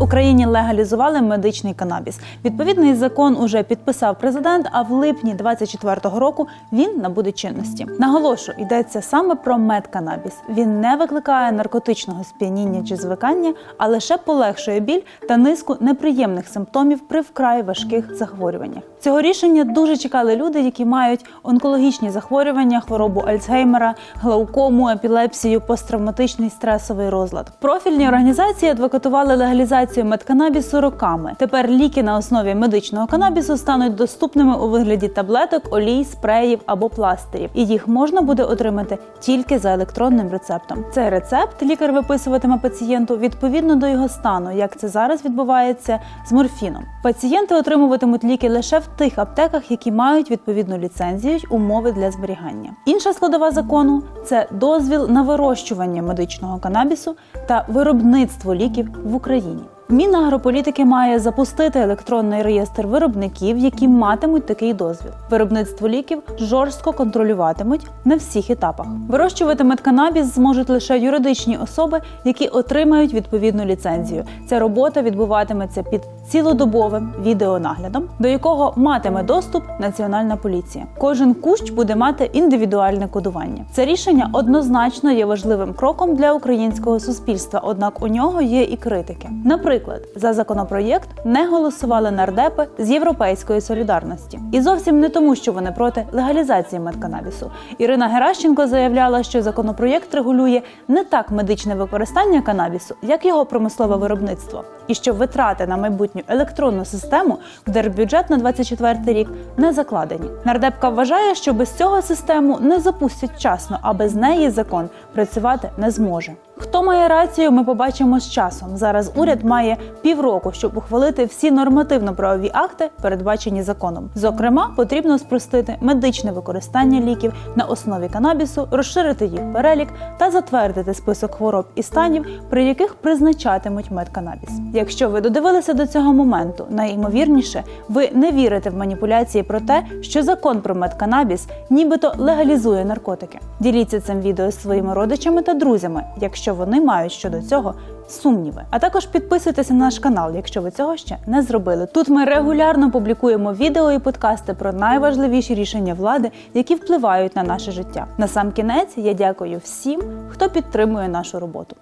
Україні легалізували медичний канабіс. Відповідний закон уже підписав президент. А в липні 24-го року він набуде чинності. Наголошую, йдеться саме про медканабіс. Він не викликає наркотичного сп'яніння чи звикання, а лише полегшує біль та низку неприємних симптомів при вкрай важких захворюваннях. Цього рішення дуже чекали люди, які мають онкологічні захворювання, хворобу Альцгеймера, глаукому, епілепсію, посттравматичний стресовий розлад. Профільні організації адвокатували легалізацію медканабісу роками. Тепер ліки на основі медичного канабісу стануть доступними у вигляді таблеток, олій, спреїв або пластирів, і їх можна буде отримати тільки за електронним рецептом. Цей рецепт лікар виписуватиме пацієнту відповідно до його стану, як це зараз відбувається з морфіном. Пацієнти отримуватимуть ліки лише в тих аптеках, які мають відповідну ліцензію умови для зберігання. Інша складова закону це дозвіл на вирощування медичного канабісу та виробництво ліків в Україні. Мінагрополітики має запустити електронний реєстр виробників, які матимуть такий дозвіл. Виробництво ліків жорстко контролюватимуть на всіх етапах. Вирощувати медканабіс зможуть лише юридичні особи, які отримають відповідну ліцензію. Ця робота відбуватиметься під цілодобовим відеонаглядом, до якого матиме доступ Національна поліція. Кожен кущ буде мати індивідуальне кодування. Це рішення однозначно є важливим кроком для українського суспільства однак у нього є і критики. Наприклад, за законопроєкт не голосували нардепи з європейської солідарності, і зовсім не тому, що вони проти легалізації медканабісу. Ірина Геращенко заявляла, що законопроєкт регулює не так медичне використання канабісу, як його промислове виробництво, і що витрати на майбутню електронну систему в держбюджет на 24 рік не закладені. Нардепка вважає, що без цього систему не запустять вчасно, а без неї закон працювати не зможе. Хто має рацію, ми побачимо з часом. Зараз уряд має півроку, щоб ухвалити всі нормативно-правові акти, передбачені законом. Зокрема, потрібно спростити медичне використання ліків на основі канабісу, розширити їх перелік та затвердити список хвороб і станів, при яких призначатимуть медканабіс. Якщо ви додивилися до цього моменту, найімовірніше, ви не вірите в маніпуляції про те, що закон про медканабіс нібито легалізує наркотики. Діліться цим відео зі своїми родичами та друзями, якщо вони мають щодо цього сумніви. А також підписуйтеся на наш канал, якщо ви цього ще не зробили. Тут ми регулярно публікуємо відео і подкасти про найважливіші рішення влади, які впливають на наше життя. На сам кінець я дякую всім, хто підтримує нашу роботу.